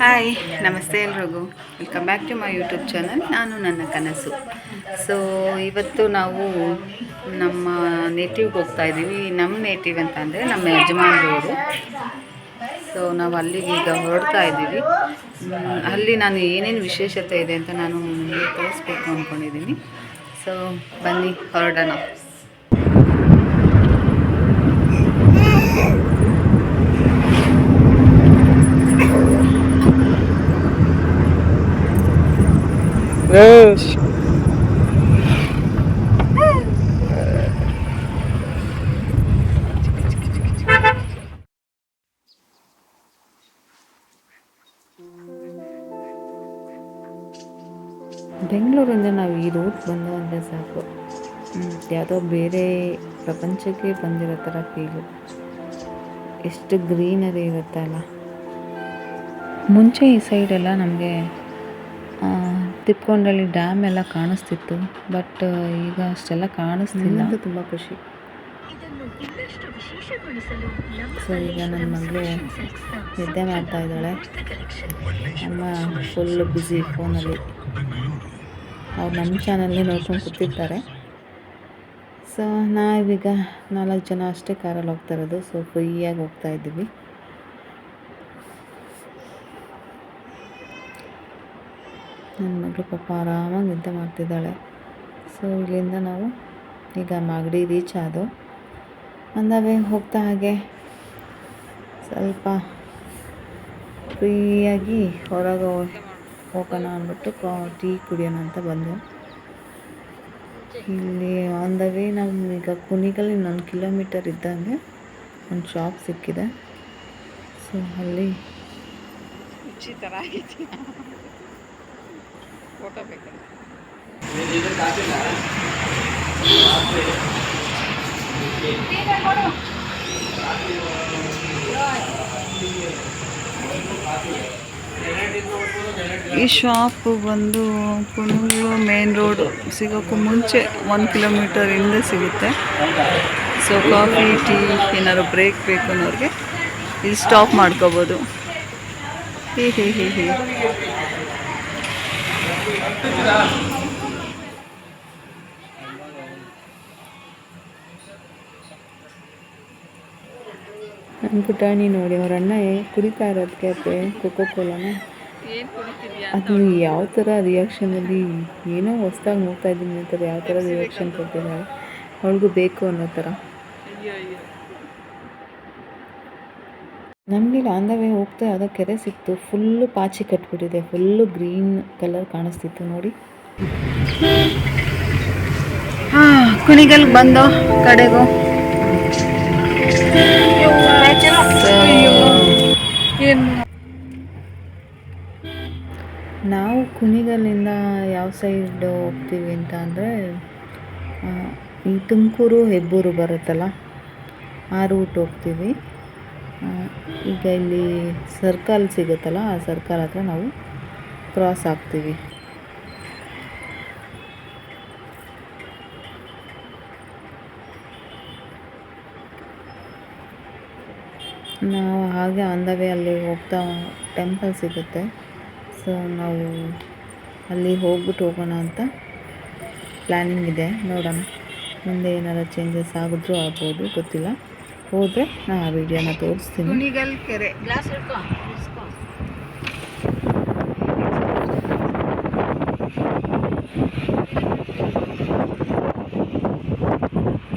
Hi ನಮಸ್ತೆ ಎಲ್ರಿಗೂ. Welcome back to my YouTube channel ನಾನು ನನ್ನ ಕನಸು. ಸೊ ಇವತ್ತು ನಾವು ನಮ್ಮ ನೇಟಿವ್ಗೆ ಹೋಗ್ತಾ ಇದ್ದೀವಿ. ನಮ್ಮ ನೇಟಿವ್ ಅಂತ ಅಂದರೆ ನಮ್ಮ ಯಜಮಾನರವರು ಸೊ ನಾವು ಅಲ್ಲಿಗೆ ಈಗ ಹೊರಡ್ತಾ ಇದ್ದೀವಿ. ಅಲ್ಲಿ ನಾನು ಏನೇನು ವಿಶೇಷತೆ ಇದೆ ಅಂತ ನಾನು ತೋರಿಸ್ಬೇಕು ಅಂದ್ಕೊಂಡಿದ್ದೀನಿ ಸೊ ಬನ್ನಿ, ಹೊರಡೋಣ. ಬೆಂಗಳೂರಿಂದ ನಾವು ಈ ರೂಟ್ ಬಂದು ಅಂದರೆ ಸಾಕು. ಯಾವುದೋ ಬೇರೆ ಪ್ರಪಂಚಕ್ಕೆ ಬಂದಿರೋ ಥರ ಫೀಲು ಎಷ್ಟು ಗ್ರೀನರಿ ಇರುತ್ತಲ್ಲ. ಮುಂಚೆ ಈ ಸೈಡೆಲ್ಲ ನಮಗೆ ತಿಪ್ಕೊಂಡಳ್ಳಿ ಡ್ಯಾಮ್ ಎಲ್ಲ ಕಾಣಿಸ್ತಿತ್ತು ಬಟ್ ಈಗ ಅಷ್ಟೆಲ್ಲ ಕಾಣಿಸ್ತಿಲ್ಲ. ತುಂಬ ಖುಷಿ. ಸೊ ಈಗ ನನ್ನ ಮಗಳು ನಿದ್ದೆ ಮಾಡ್ತಾ ಇದ್ದಾಳೆ. ಅಮ್ಮ ಫುಲ್ಲು ಬ್ಯುಸಿ ಫೋನಲ್ಲಿ ಅವ್ರು ನಮ್ಮ ಚಾನಲ್ಲಿ ನೋಡ್ಕೊಂಡು ಕೂತಿರ್ತಾರೆ. ಸೊ ನಾವೀಗ ನಾಲ್ಕು ಜನ ಅಷ್ಟೇ ಕಾರಲ್ಲಿ ಹೋಗ್ತಾ ಇರೋದು. ಸೊ ಫ್ರೀಯಾಗಿ ಹೋಗ್ತಾ ಇದ್ದೀವಿ. ನನ್ನ ಮಗಳು ಪಾಪ ಆರಾಮಾಗಿ ನಿದ್ದೆ ಮಾಡ್ತಿದ್ದಾಳೆ. ಸೊ ಇಲ್ಲಿಂದ ನಾವು ಈಗ ಮಾಗಡಿ ರೀಚ್ ಆದವು ಅಂದವೇ ಹೋಗ್ತಾ ಹಾಗೆ. ಸ್ವಲ್ಪ ಫ್ರೀಯಾಗಿ ಹೊರಗೆ ಹೋಗೋಣ ಅಂದ್ಬಿಟ್ಟು ಕಾ, ಟೀ ಕುಡಿಯೋಣ ಅಂತ ಬಂದೆ. ಇಲ್ಲಿ ಆನ್ ದ ವೇ ನಾವು ಈಗ ಕುಣಿಗಲ್ಲಿ ಇನ್ನೊಂದು ಕಿಲೋಮೀಟರ್ ಇದ್ದಂಗೆ ಒಂದು ಶಾಪ್ ಸಿಕ್ಕಿದೆ. ಸೊ ಅಲ್ಲಿ ಫೋಟೋ ಬೇಕು ಈ ಶಾಪ್ ಬಂದು ಕುನೂರು ಮೇನ್ ರೋಡ್ ಸಿಗೋಕ್ಕೂ ಮುಂಚೆ ಒಂದು ಕಿಲೋಮೀಟರ್ ಹಿಂದೆ ಸಿಗುತ್ತೆ. ಸೊ ಕಾಫಿ ಟೀ ಏನಾದ್ರು ಬ್ರೇಕ್ ಬೇಕು ಅನ್ನೋರಿಗೆ ಇಲ್ಲಿ ಸ್ಟಾಪ್ ಮಾಡ್ಕೋಬೋದು. ಹೀ ಹೀ, ಹೇ ಹೇ. ನನ್ನ ಪುಟಾಣಿ ನೋಡಿ ಅವ್ರ ಅಣ್ಣ ಕುಡಿತಾ ಇರೋದಕ್ಕೆ ಅತ್ತೆ ಕೊಕೋ ಕೋಲಾನ ಅದು ಯಾವ ಥರ ರಿಯಾಕ್ಷನಲ್ಲಿ ಏನೋ ಹೊಸ್ದಾಗಿ ನೋಡ್ತಾ ಇದ್ದೀನಿ ಅಂತಾರೆ ಯಾವ ಥರ ರಿಯಾಕ್ಷನ್ ಕೊಡ್ತಿದ್ದಾರೆ ಅವಳಿಗೂ ಬೇಕು ಅನ್ನೋ ಥರ ನಮಗೆ ಆನ್ ದ ವೇ ಹೋಗ್ತಾ ಯಾವುದೋ ಕೆರೆ ಸಿಕ್ತು ಫುಲ್ಲು ಪಾಚಿ ಕಟ್ಬಿಟ್ಟಿದೆ ಫುಲ್ಲು ಗ್ರೀನ್ ಕಲರ್ ಕಾಣಿಸ್ತಿತ್ತು ನೋಡಿ. ಕುಣಿಗಲ್ ಬಂದು ಕಡೆಗೂ. ನಾವು ಕುಣಿಗಲ್ಲಿಂದ ಯಾವ ಸೈಡ್ ಹೋಗ್ತೀವಿ ಅಂತ ಅಂದರೆ ಈ ತುಮಕೂರು ಹೆಬ್ಬೂರು ಬರುತ್ತಲ್ಲ ಆ ರೂಟ್ ಹೋಗ್ತೀವಿ. ಈಗ ಇಲ್ಲಿ ಸರ್ಕಲ್ ಸಿಗುತ್ತಲ್ಲ, ಆ ಸರ್ಕಲ್ ಹತ್ರ ನಾವು ಕ್ರಾಸ್ ಆಗ್ತೀವಿ ನಾವು ಹಾಗೆ ಅಂದವೆ ಅಲ್ಲಿ ಹೋಗ್ತಾ ಟೆಂಪಲ್ ಸಿಗುತ್ತೆ. ಸೊ ನಾವು ಅಲ್ಲಿ ಹೋಗ್ಬಿಟ್ಟು ಹೋಗೋಣ ಅಂತ ಪ್ಲ್ಯಾನಿಂಗ್ ಇದೆ. ನೋಡೋಣ. ಮುಂದೆ ಏನಾರು ಚೇಂಜಸ್ ಆಗಿದ್ರೂ ಆಗ್ಬೋದು, ಗೊತ್ತಿಲ್ಲ. ಹೋದರೆ ನಾನು ಆ ವಿಡಿಯೋನ ತೋರಿಸ್ತೀನಿ. ಕುಣಿಗಲ್ ಕೆರೆ. ಗ್ಲಾಸ್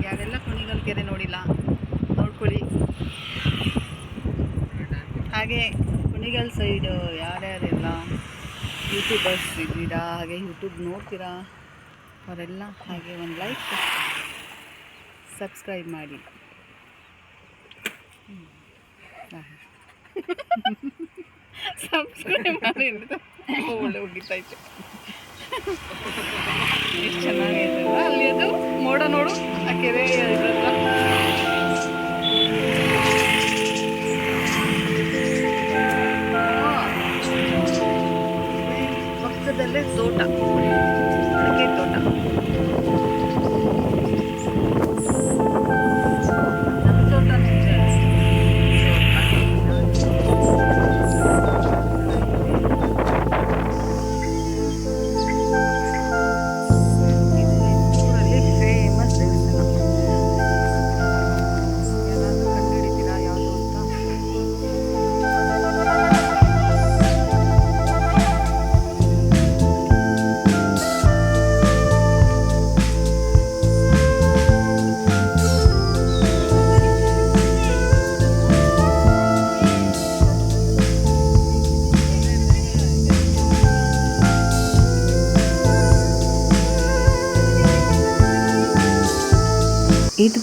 ಯಾರೆಲ್ಲ ಕುಣಿಗಲ್ ಕೆರೆ ನೋಡಿಲ್ಲ ನೋಡ್ಕೊಳ್ಳಿ. ಹಾಗೆ ಕುಣಿಗಲ್ ಸೈಡು ಯಾರ್ಯಾರೆಲ್ಲ ಯೂಟ್ಯೂಬರ್ಸ್ ಇದ್ದೀರಾ ಹಾಗೆ ಯೂಟ್ಯೂಬ್ ನೋಡ್ತೀರಾ ಅವರೆಲ್ಲ ಹಾಗೆ ಒಂದು ಲೈಕ್ ಸಬ್ಸ್ಕ್ರೈಬ್ ಮಾಡಿ. ಸಬ್ಸ್ಕ್ರೈಬ್ ಮಾಡಿ ಒಳ್ಳೆ ಹೋಗಿತ್ತಾಯ್ತು ಎಷ್ಟು ಚೆನ್ನಾಗಿದೆ? ಅಲ್ಲಿ ಅದು ಮೋಡ ನೋಡು ಆ ಕೆರೆ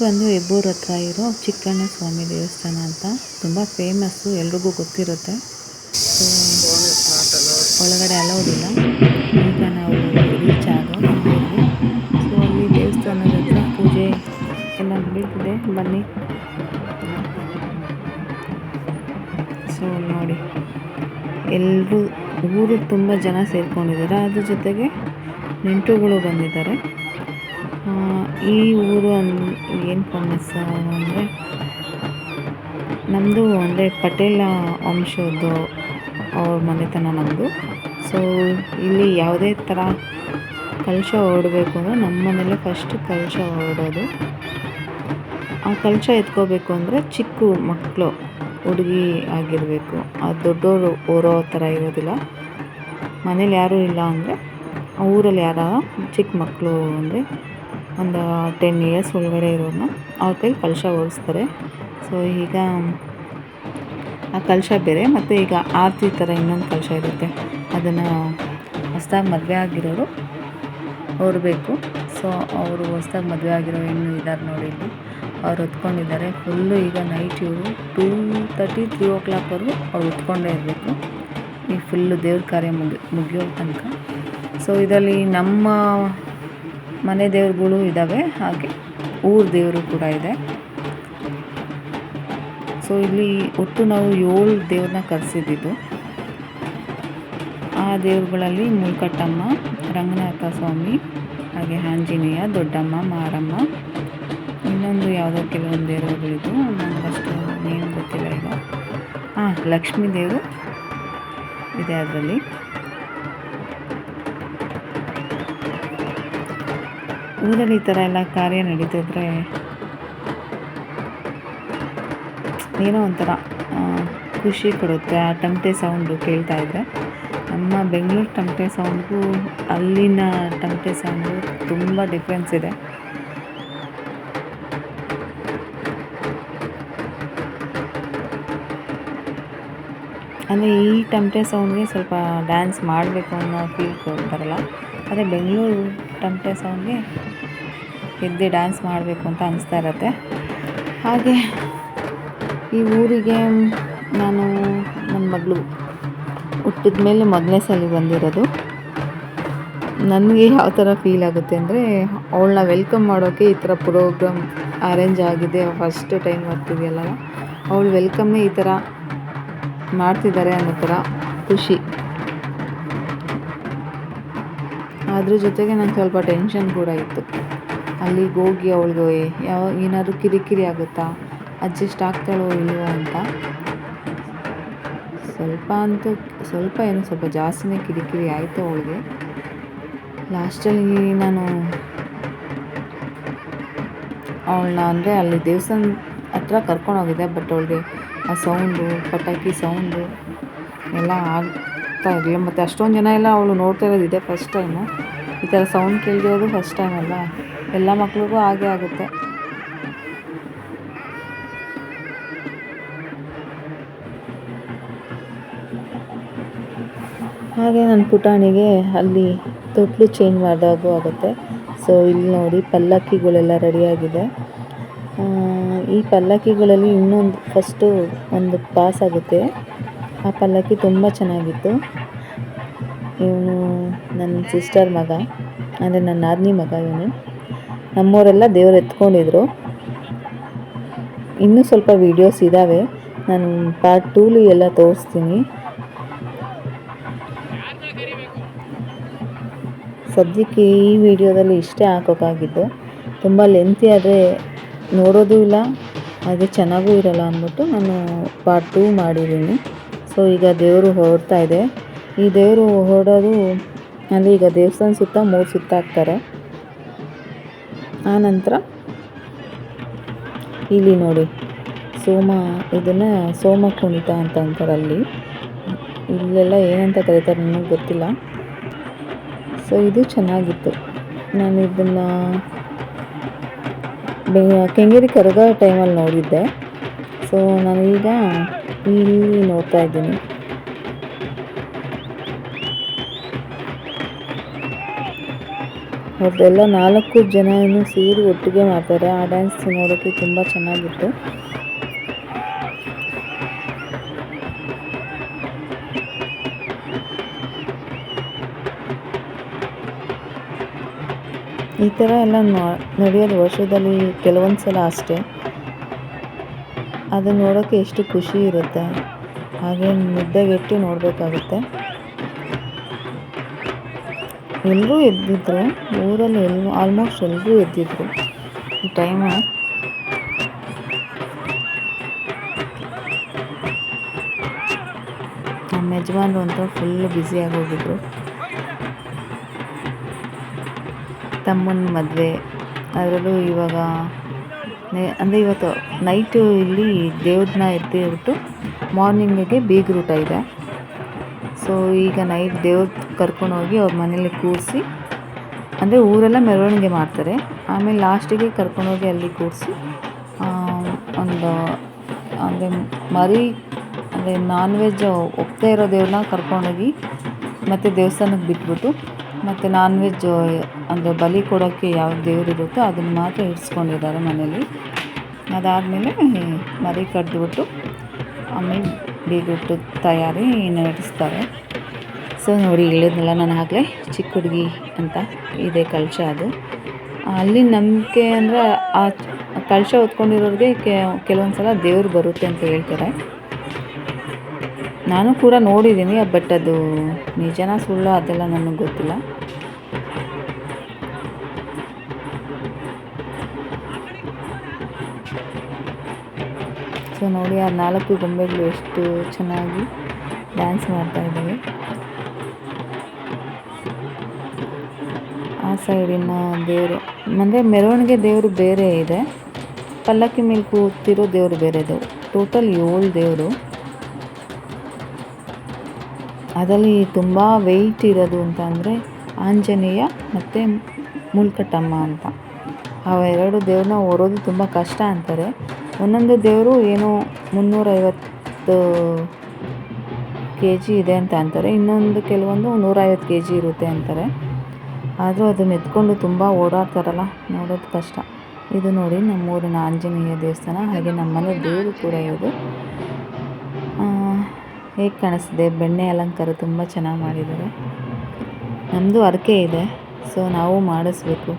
ಬಂದು ಹೆಬ್ಬೂರ್ ಹತ್ರ ಇರೋ ಚಿಕ್ಕಣ್ಣ ಸ್ವಾಮಿ ದೇವಸ್ಥಾನ ಅಂತ ತುಂಬ ಫೇಮಸ್ಸು ಎಲ್ರಿಗೂ ಗೊತ್ತಿರುತ್ತೆ. ಒಳಗಡೆ ಅಲೋದಿಲ್ಲ ಈಗ ನಾವು ರೀಚ್ ಆಗೋ ಸೊ ಅಲ್ಲಿ ದೇವಸ್ಥಾನದ ಹತ್ರ ಪೂಜೆ ಎಲ್ಲ ನಡೀತಿದೆ. ಬನ್ನಿ. ಸೊ ನೋಡಿ. ಎಲ್ಲರೂ ಊರು ತುಂಬ ಜನ ಸೇರ್ಕೊಂಡಿದ್ದಾರೆ. ಅದ್ರ ಜೊತೆಗೆ ನೆಂಟರುಗಳು ಬಂದಿದ್ದಾರೆ. ಈ ಊರು ಅನ್, ಏನು ಫೇಮಸ್ ಅಂದರೆ ನಮ್ಮದು ಅಂದರೆ ಪಟೇಲ ವಂಶದ್ದು ಅವ್ರ ಮನೆತನ ನಮ್ಮದು ಸೊ ಇಲ್ಲಿ ಯಾವುದೇ ಥರ ಕಲಶ ಹೊರಡಬೇಕು ಅಂದರೆ ನಮ್ಮ ಮನೇಲೆ ಫಸ್ಟ್ ಕಲಶ ಹೊರಡೋದು ಆ ಕಲಶ ಎತ್ಕೋಬೇಕು ಅಂದರೆ ಚಿಕ್ಕ ಮಕ್ಕಳು ಹುಡುಗಿ ಆಗಿರಬೇಕು. ಆ ದೊಡ್ಡವರು ಓರೋ ಥರ ಇರೋದಿಲ್ಲ. ಮನೇಲಿ ಯಾರೂ ಇಲ್ಲ ಅಂದರೆ ಊರಲ್ಲಿ ಯಾರ ಚಿಕ್ಕ ಮಕ್ಕಳು ಅಂದರೆ ಒಂದು ಟೆನ್ ಇಯರ್ಸ್ ಒಳಗಡೆ ಇರೋರನ್ನ ಅವ್ರ ಕೈ ಕಲಶ ಓಡಿಸ್ತಾರೆ ಸೊ ಈಗ ಆ ಕಲಶ ಬೇರೆ ಮತ್ತು ಈಗ ಆರತಿ ಥರ ಇನ್ನೊಂದು ಕಲಶ ಇರುತ್ತೆ. ಅದನ್ನು ಹೊಸ್ದಾಗಿ ಮದುವೆ ಆಗಿರೋರು ಹೊರಬೇಕು ಸೊ ಅವರು ಹೊಸ್ದಾಗಿ ಮದುವೆ ಆಗಿರೋ ಹೆಣ್ಣು ಇದ್ದಾರೆ ನೋಡಿ ಇಲ್ಲಿ. ಅವ್ರು ಹೊತ್ಕೊಂಡಿದ್ದಾರೆ. ಫುಲ್ಲು ಈಗ ನೈಟ್ ಇವರು ಟೂ ತರ್ಟಿ ತ್ರೀ ಓ ಕ್ಲಾಕ್ವರೆಗೂ ಅವ್ರು ಹೊತ್ಕೊಂಡೇ ಇರಬೇಕು. ಈ ಫುಲ್ಲು ದೇವ್ರ ಕಾರ್ಯ ಮುಗಿ, ಮುಗಿಯೋ ತನಕ. ಸೊ ಇದರಲ್ಲಿ ನಮ್ಮ ಮನೆ ದೇವ್ರುಗಳು ಇದ್ದಾವೆ, ಹಾಗೆ ಊರ ದೇವರು ಕೂಡ ಇದೆ. ಸೊ ಇಲ್ಲಿ ಒಟ್ಟು ನಾವು ಏಳು ದೇವ್ರನ್ನ ಕರೆಸಿದ್ದು. ಆ ದೇವ್ರುಗಳಲ್ಲಿ ಮುಲ್ಕಟ್ಟಮ್ಮ, ರಂಗನಾಥ ಸ್ವಾಮಿ, ಹಾಗೆ ಆಂಜನೇಯ, ದೊಡ್ಡಮ್ಮ, ಮಾರಮ್ಮ, ಇನ್ನೊಂದು ಯಾವುದೋ ಕೆಲವೊಂದು ದೇವರುಗಳಿದ್ದು. ನನಗಷ್ಟು ನೇಮ್ ಗೊತ್ತಿಲ್ಲ ಈಗ. ಹಾಂ ಲಕ್ಷ್ಮೀ ದೇವರು ಇದೆ ಅದರಲ್ಲಿ. ಊರಲ್ಲಿ ಈ ಥರ ಎಲ್ಲ ಕಾರ್ಯ ನಡೀತಿದ್ರೆ ಏನೋ ಒಂಥರ ಖುಷಿ ಕೊಡುತ್ತೆ. ಆ ಟಮಟೆ ಸೌಂಡು ಕೇಳ್ತಾ ಇದ್ದೆ. ನಮ್ಮ ಬೆಂಗಳೂರು ಟಮಟೆ ಸೌಂಡ್ಗೂ ಅಲ್ಲಿನ ಟಮಟೆ ಸೌಂಡು ತುಂಬ ಡಿಫ್ರೆನ್ಸ್ ಇದೆ. ಅಂದರೆ ಈ ಟಮಟೆ ಸೌಂಡ್ಗೆ ಸ್ವಲ್ಪ ಡ್ಯಾನ್ಸ್ ಮಾಡಬೇಕು ಅನ್ನೋ ಫೀಲ್ ಕೊಡ್ತಾರಲ್ಲ ಅದೇ ಬೆಂಗಳೂರು ಟಮಟೆ ಸೌಂಡ್ಗೆ ಎದ್ದು ಡ್ಯಾನ್ಸ್ ಮಾಡಬೇಕು ಅಂತ ಅನಿಸ್ತಾ ಇರತ್ತೆ. ಹಾಗೆ ಈ ಊರಿಗೆ ನಾನು ನನ್ನ ಮಗಳು ಹುಟ್ಟಿದ ಮೇಲೆ ಮೊದಲನೇ ಸಲ ಬಂದಿರೋದು. ನನಗೆ ಯಾವ ಥರ ಫೀಲ್ ಆಗುತ್ತೆ ಅಂದರೆ ಅವಳನ್ನ ವೆಲ್ಕಮ್ ಮಾಡೋಕ್ಕೆ ಈ ಥರ ಪ್ರೋಗ್ರಾಮ್ ಅರೇಂಜ್ ಆಗಿದೆ ಫಸ್ಟ್ ಟೈಮ್ ಬರ್ತಿದೆಯಲ್ಲ, ಅವಳು ವೆಲ್ಕಮ್ಮೇ ಈ ಥರ ಮಾಡ್ತಿದ್ದಾರೆ ಅನ್ನೋ ಥರ ಖುಷಿ. ಅದ್ರ ಜೊತೆಗೆ ನಂಗೆ ಸ್ವಲ್ಪ ಟೆನ್ಷನ್ ಕೂಡ ಇತ್ತು. ಅಲ್ಲಿಗೆ ಹೋಗಿ ಅವಳಿಗೆ, ಯಾವ, ಏನಾದರೂ ಕಿರಿಕಿರಿ ಆಗುತ್ತಾ? ಅಡ್ಜಸ್ಟ್ ಆಗ್ತಾಳೋ ಇಲ್ವೋ ಅಂತ. ಸ್ವಲ್ಪ ಅಂತೂ, ಸ್ವಲ್ಪ ಏನು, ಸ್ವಲ್ಪ ಜಾಸ್ತಿನೇ ಕಿರಿಕಿರಿ ಆಯಿತು ಅವಳಿಗೆ. ಲಾಸ್ಟಲ್ಲಿ ನಾನು ಅವಳನ್ನ ಅಂದರೆ ಅಲ್ಲಿ ದೇವಸ್ಥಾನ ಹತ್ರ ಕರ್ಕೊಂಡು ಹೋಗಿದ್ದೆ ಬಟ್ ಅವಳಿಗೆ ಆ ಸೌಂಡು ಪಟಾಕಿ ಸೌಂಡು ಎಲ್ಲ ಆಗ್ತಾ ಇರಲಿಲ್ಲ. ಮತ್ತು ಅಷ್ಟೊಂದು ಜನ ಎಲ್ಲ ಅವಳು ನೋಡ್ತಾ ಇರೋದಿದೆ ಫಸ್ಟ್ ಟೈಮು ಈ ಥರ ಸೌಂಡ್ ಕೇಳಿರೋದು ಫಸ್ಟ್ ಟೈಮ್ ಅಲ್ಲ ಎಲ್ಲ ಮಕ್ಕಳಿಗೂ ಹಾಗೆ ಆಗುತ್ತೆ. ಹಾಗೆ ನನ್ನ ಪುಟಾಣಿಗೆ ಅಲ್ಲಿ ತೊಟ್ಲು ಚೇಂಜ್ ಮಾಡಿದಾಗೂ ಆಗುತ್ತೆ. ಸೊ ಇಲ್ಲಿ ನೋಡಿ ಪಲ್ಲಕ್ಕಿಗಳೆಲ್ಲ ರೆಡಿಯಾಗಿದೆ. ಈ ಪಲ್ಲಕ್ಕಿಗಳಲ್ಲಿ ಇನ್ನೊಂದು ಫಸ್ಟು ಒಂದು ಪಾಸ್ ಆಗುತ್ತೆ. ಆ ಪಲ್ಲಕ್ಕಿ ತುಂಬ ಚೆನ್ನಾಗಿತ್ತು. ಇವನು ನನ್ನ ಸಿಸ್ಟರ್ ಮಗ, ಅಂದರೆ ನನ್ನ ನಾದಿನಿ ಮಗ ಇವನು. ನಮ್ಮವರೆಲ್ಲ ದೇವ್ರು ಎತ್ಕೊಂಡಿದ್ರು. ಇನ್ನೂ ಸ್ವಲ್ಪ ವೀಡಿಯೋಸ್ ಇದ್ದಾವೆ ನಾನು ಪಾರ್ಟ್ ಟೂಲಿ ಎಲ್ಲ ತೋರಿಸ್ತೀನಿ. ಸದ್ಯಕ್ಕೆ ಈ ವಿಡಿಯೋದಲ್ಲಿ ಇಷ್ಟೇ ಹಾಕೋಕ್ಕಾಗಿದ್ದು ತುಂಬ ಲೆಂತಿ ಆದರೆ ನೋಡೋದು ಇಲ್ಲ. ಹಾಗೆ ಚೆನ್ನಾಗೂ ಇರಲ್ಲ ಅಂದ್ಬಿಟ್ಟು ನಾನು ಪಾರ್ಟ್ ಟೂ ಮಾಡಿದ್ದೀನಿ. ಸೊ ಈಗ ದೇವರು ಹೊರಡ್ತಾ ಇದೆ. ಈ ದೇವರು ಹೊರಡೋದು ಅಂದರೆ ಈಗ ದೇವಸ್ಥಾನ ಸುತ್ತ ಮೂರು ಸುತ್ತ ಹಾಕ್ತಾರೆ. ಆ ನಂತರ ಇಲ್ಲಿ ನೋಡಿ, ಸೋಮ ಇದನ್ನು ಸೋಮ ಕುಣಿತ ಅಂತ ಅಂತಾರೆ ಅಲ್ಲಿ. ಇಲ್ಲೆಲ್ಲ ಏನಂತ ಕರೀತಾರೆ ನನಗೆ ಗೊತ್ತಿಲ್ಲ. ಸೊ ಇದು ಚೆನ್ನಾಗಿತ್ತು. ನಾನು ಇದನ್ನು ಬೆ, ಕೆಂಗೇರಿ ಕರಗ ಟೈಮಲ್ಲಿ ನೋಡಿದ್ದೆ. ಸೊ ನಾನೀಗ ಇಲ್ಲಿ ನೋಡ್ತಾ ಇದ್ದೀನಿ. ಅವ್ರದ್ದೆಲ್ಲ ನಾಲ್ಕು ಜನನು ಸೇರಿ ಒಟ್ಟಿಗೆ ಮಾಡ್ತಾರೆ. ಆ ಡ್ಯಾನ್ಸ್ ನೋಡೋಕೆ ತುಂಬ ಚೆನ್ನಾಗಿತ್ತು. ಈ ಥರ ಎಲ್ಲ ನಡೆಯೋದು ವರ್ಷದಲ್ಲಿ ಕೆಲವೊಂದು ಸಲ ಅಷ್ಟೇ. ಅದನ್ನ ನೋಡೋಕ್ಕೆ ಎಷ್ಟು ಖುಷಿ ಇರುತ್ತೆ. ಹಾಗೆ ನಿದ್ದೆಗೆಟ್ಟು ನೋಡಬೇಕಾಗುತ್ತೆ. ಎಲ್ಲರೂ ಎದ್ದಿದ್ರು, ಊರಲ್ಲಿ ಎಲ್ಲೂ ಆಲ್ಮೋಸ್ಟ್ ಎಲ್ಲರೂ ಎದ್ದಿದ್ರು. ಈ ಟೈಮ ನಮ್ಮ ಯಜಮಾನ್ರು ಅಂತ ಫುಲ್ ಬ್ಯುಸಿಯಾಗಿ ಹೋಗಿದ್ರು. ತಮ್ಮನ ಮದುವೆ, ಅದರಲ್ಲೂ ಇವಾಗ ಅಂದರೆ ಇವತ್ತು ನೈಟು ಇಲ್ಲಿ ದೇವ್ರನ್ನ ಎತ್ತಿಬಿಟ್ಟು ಮಾರ್ನಿಂಗಿಗೆ ಬೀಗ್ರೂಟ ಇದೆ. ಸೊ ಈಗ ನೈಟ್ ದೇವ್ರ ಕರ್ಕೊಂಡೋಗಿ ಅವ್ರ ಮನೇಲಿ ಕೂರಿಸಿ, ಅಂದರೆ ಊರೆಲ್ಲ ಮೆರವಣಿಗೆ ಮಾಡ್ತಾರೆ. ಆಮೇಲೆ ಲಾಸ್ಟಿಗೆ ಕರ್ಕೊಂಡೋಗಿ ಅಲ್ಲಿ ಕೂರಿಸಿ ಒಂದು, ಅಂದರೆ ಮರಿ, ಅಂದರೆ ನಾನ್ ವೆಜ್ ಒಪ್ಪದೇ ಇರೋ ದೇವ್ರನ್ನ ಕರ್ಕೊಂಡೋಗಿ ಮತ್ತು ದೇವಸ್ಥಾನಕ್ಕೆ ಬಿಟ್ಬಿಟ್ಟು, ಮತ್ತು ನಾನ್ ವೆಜ್ ಅಂದರೆ ಬಲಿ ಕೊಡೋಕ್ಕೆ ಯಾವ ದೇವ್ರು ಇರುತ್ತೋ ಅದನ್ನು ಮಾತ್ರ ಇಡ್ಸ್ಕೊಂಡಿದ್ದಾರೆ ಮನೇಲಿ ಅದಾದಮೇಲೆ ಮರಿ ಕಡ್ದುಬಿಟ್ಟು, ಆಮೇಲೆ ಬೀಗಿಟ್ಟು ತಯಾರಿ ನಡೆಸ್ತಾರೆ. ಸೊ ನೋಡಿ ಹೇಳಿದ್ನಲ್ಲ ನಾನು ಆಗಲೇ ಚಿಕ್ಕ ಹುಡುಗಿ ಅಂತ ಇದೆ ಕಳಶ ಅದು. ಅಲ್ಲಿ ನಂಬಿಕೆ ಅಂದರೆ ಆ ಕಳಶ ಹೊತ್ಕೊಂಡಿರೋರಿಗೆ ಕೆಲವೊಂದು ಸಲ ದೇವ್ರು ಬರುತ್ತೆ ಅಂತ ಹೇಳ್ತಾರೆ. ನಾನು ಕೂಡ ನೋಡಿದ್ದೀನಿ, ಬಟ್ ಅದು ನಿಜನ ಸುಳ್ಳು ಅದೆಲ್ಲ ನನಗೆ ಗೊತ್ತಿಲ್ಲ. ಸೊ ನೋಡಿ, ಆ ನಾಲ್ಕು ಗೊಂಬೆಗಳು ಎಷ್ಟು ಚೆನ್ನಾಗಿ ಡ್ಯಾನ್ಸ್ ಮಾಡ್ತಾ ಇದ್ದಾವೆ ಸೈಡಿನ ದೇವರು, ಅಂದರೆ ಮೆರವಣಿಗೆ ದೇವರು ಬೇರೆ ಇದೆ. ಪಲ್ಲಕ್ಕಿ ಮೇಲೆ ಕೂತಿರೋ ದೇವರು ಬೇರೆ ಇದೆ. ಟೋಟಲ್ ಏಳು ದೇವರು. ಅದರಲ್ಲಿ ತುಂಬ ವೆಯ್ಟ್ ಇರೋದು ಅಂತ ಅಂದರೆ ಆಂಜನೇಯ ಮತ್ತು ಮುಲ್ಕಟ್ಟಮ್ಮ ಅಂತ. ಅವೆರಡು ದೇವ್ರನ್ನ ಹೊರೋದು ತುಂಬ ಕಷ್ಟ ಅಂತಾರೆ. ಒಂದೊಂದು ದೇವರು ಏನೋ ಮುನ್ನೂರೈವತ್ತು ಕೆ ಜಿ ಇದೆ ಅಂತ ಅಂತಾರೆ. ಇನ್ನೊಂದು ಕೆಲವೊಂದು ನೂರೈವತ್ತು ಕೆ ಜಿ ಇರುತ್ತೆ ಅಂತಾರೆ. ಆದರೂ ಅದನ್ನ ಎತ್ಕೊಂಡು ತುಂಬ ಓಡಾಡ್ತಾರಲ್ಲ, ನೋಡೋದು ಕಷ್ಟ. ಇದು ನೋಡಿ ನಮ್ಮೂರಿನ ಆಂಜನೇಯ ದೇವಸ್ಥಾನ, ಹಾಗೆ ನಮ್ಮನೆ ದೇವರು ಕೂಡ ಇದು. ಹೇಗೆ ಕಾಣಿಸ್ತಿದೆ? ಬೆಣ್ಣೆ ಅಲಂಕಾರ ತುಂಬ ಚೆನ್ನಾಗಿ ಮಾಡಿದ್ದಾರೆ. ನಮ್ಮದು ಅರಕೆ ಇದೆ, ಸೊ ನಾವು ಮಾಡಿಸ್ಬೇಕು.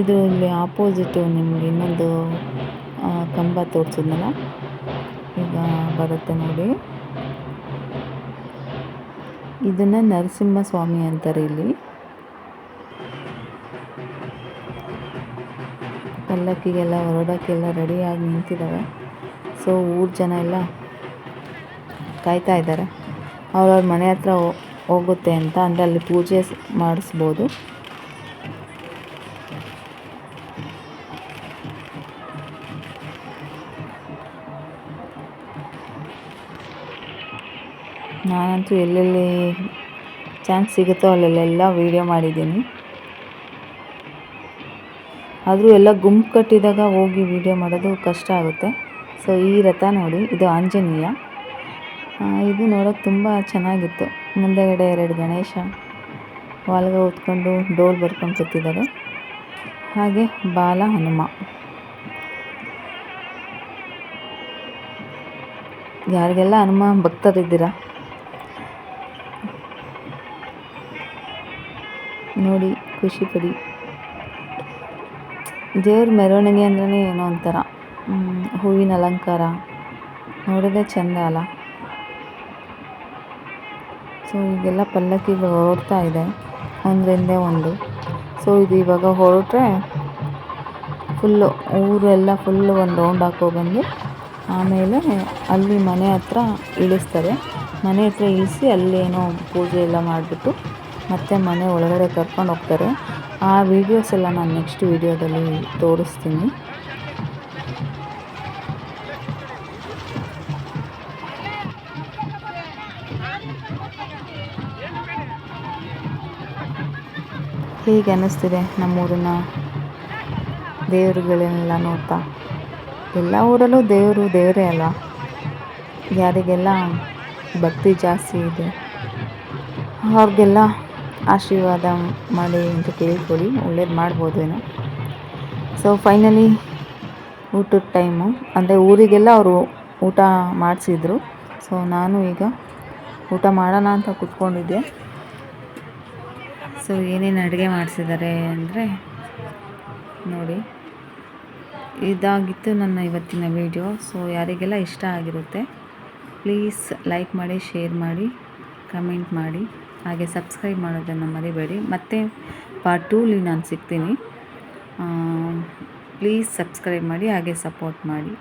ಇದು ಇಲ್ಲಿ ಆಪೋಸಿಟು ನಿಮ್ಗೆ ಇನ್ನೊಂದು ಕಂಬ ತೋರಿಸಿದ್ನಲ್ಲ, ಈಗ ಬರುತ್ತೆ ನೋಡಿ. ಇದನ್ನು ನರಸಿಂಹ ಸ್ವಾಮಿ ಅಂತಾರೆ ಇಲ್ಲಿ. ಪಲ್ಲಕ್ಕಿಗೆಲ್ಲ ಹೊರಡೋಕ್ಕೆಲ್ಲ ರೆಡಿಯಾಗಿ ನಿಂತಿದ್ದಾವೆ ಸೊ ಊರ ಜನ ಎಲ್ಲ ಕಾಯ್ತಾ ಇದ್ದಾರೆ ಅವ್ರವ್ರ ಮನೆ ಹತ್ರ ಹೋಗುತ್ತೆ ಅಂತ ಅಂದರೆ ಅಲ್ಲಿ ಪೂಜೆ ಮಾಡಿಸ್ಬೋದು. ನಾನಂತೂ ಎಲ್ಲೆಲ್ಲಿ ಚಾನ್ಸ್ ಸಿಗುತ್ತೋ ಅಲ್ಲೆಲ್ಲ ವೀಡಿಯೋ ಮಾಡಿದ್ದೀನಿ. ಆದರೂ ಎಲ್ಲ ಗುಂಪು ಕಟ್ಟಿದಾಗ ಹೋಗಿ ವೀಡಿಯೋ ಮಾಡೋದು ಕಷ್ಟ ಆಗುತ್ತೆ. ಸೊ ಈ ರಥ ನೋಡಿ, ಇದು ಆಂಜನೇಯ. ಇದು ನೋಡೋಕೆ ತುಂಬ ಚೆನ್ನಾಗಿತ್ತು. ಮುಂದೆಗಡೆ ಎರಡು ಗಣೇಶ ವಾಲ್ಗ ಹೊತ್ಕೊಂಡು ಡೋಲ್ ಬರ್ಕೊಂಡು ಕೂತಿದ್ದಾರೆ. ಹಾಗೆ ಬಾಲ ಹನುಮ. ಯಾರಿಗೆಲ್ಲ ಹನುಮ ಭಕ್ತರಿದ್ದೀರಾ? ನೋಡಿ, ಖುಷಿ ಪಡಿ. ದೇವ್ರ ಮೆರವಣಿಗೆ ಅಂದ್ರೆ ಏನೋ ಒಂಥರ. ಹೂವಿನ ಅಲಂಕಾರ. ನೋಡೋದೇ ಚೆಂದ ಅಲ್ಲ? ಸೊ ಈಗೆಲ್ಲ ಪಲ್ಲಕ್ಕಿಗೆ ಹೊರಡ್ತಾ ಇದೆ. ಒಂದರಿಂದ ಒಂದು. ಸೊ ಇದು ಇವಾಗ ಹೊರಟ್ರೆ ಫುಲ್ಲು ಊರೆಲ್ಲ ಫುಲ್ಲು ಒಂದು ರೌಂಡ್ ಹಾಕೋಬಂದು ಆಮೇಲೆ ಅಲ್ಲಿ ಮನೆ ಹತ್ರ ಇಳಿಸ್ತಾರೆ. ಮನೆ ಹತ್ರ ಇಳಿಸಿ ಅಲ್ಲೇನೋ ಪೂಜೆ ಎಲ್ಲ ಮಾಡಿಬಿಟ್ಟು ಮತ್ತೆ ಮನೆ ಒಳಗಡೆ ಕರ್ಕೊಂಡು ಹೋಗ್ತಾರೆ. ಆ ವೀಡಿಯೋಸ್ ಎಲ್ಲ ನಾನು ನೆಕ್ಸ್ಟ್ ವೀಡಿಯೋದಲ್ಲಿ ತೋರಿಸ್ತೀನಿ. ಹೇಗೆ ಅನ್ನಿಸ್ತಿದೆ ನಮ್ಮೂರಿನ ದೇವರುಗಳನ್ನೆಲ್ಲ ನೋಡ್ತಾ? ಎಲ್ಲ ಊರಲ್ಲೂ ದೇವರು ದೇವರೇ ಅಲ್ಲ. ಯಾರಿಗೆಲ್ಲ ಭಕ್ತಿ ಜಾಸ್ತಿ ಇದೆ, ಅವ್ರಿಗೆಲ್ಲ ಆಶೀರ್ವಾದ ಮಾಡಿ ಅಂತ ಕೇಳ್ಕೊಳ್ಳಿ ಒಳ್ಳೇದು ಮಾಡ್ಬೋದೇನೋ. ಸೊ ಫೈನಲಿ ಊಟದ ಟೈಮು ಅಂದರೆ ಊರಿಗೆಲ್ಲ ಅವರು ಊಟ ಮಾಡಿಸಿದ್ರು. ಸೊ ನಾನು ಈಗ ಊಟ ಮಾಡೋಣ ಅಂತ ಕುತ್ಕೊಂಡಿದ್ದೆ. ಸೊ ಏನೇನು ಅಡುಗೆ ಮಾಡಿಸಿದ್ದಾರೆ ಅಂದರೆ ನೋಡಿ. ಇದಾಗಿತ್ತು ನನ್ನ ಇವತ್ತಿನ ವಿಡಿಯೋ ಸೊ ಯಾರಿಗೆಲ್ಲ ಇಷ್ಟ ಆಗಿರುತ್ತೆ ಪ್ಲೀಸ್ ಲೈಕ್ ಮಾಡಿ ಶೇರ್ ಮಾಡಿ ಕಮೆಂಟ್ ಮಾಡಿ. ಹಾಗೆ ಸಬ್ಸ್ಕ್ರೈಬ್ ಮಾಡೋದನ್ನು ಮರಿಬೇಡಿ. ಮತ್ತೆ ಪಾರ್ಟ್ ಟೂಲಿ ನಾನು ಸಿಗ್ತೀನಿ. ಪ್ಲೀಸ್ ಸಬ್ಸ್ಕ್ರೈಬ್ ಮಾಡಿ, ಹಾಗೆ ಸಪೋರ್ಟ್ ಮಾಡಿ.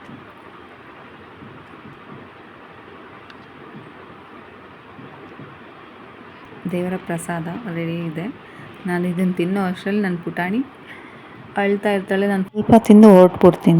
ದೇವರ ಪ್ರಸಾದ ರೆಡಿ ಇದೆ. ನಾನು ಇದನ್ನು ತಿನ್ನೋ ಅಷ್ಟರಲ್ಲಿ ನನ್ನ ಪುಟಾಣಿ ಅಳ್ತಾ ಇರ್ತಾಳೆ, ನಾನು ಸ್ವಲ್ಪ ತಿಂದು ಹೊರಟ್ಬಿಡ್ತೀನಿ.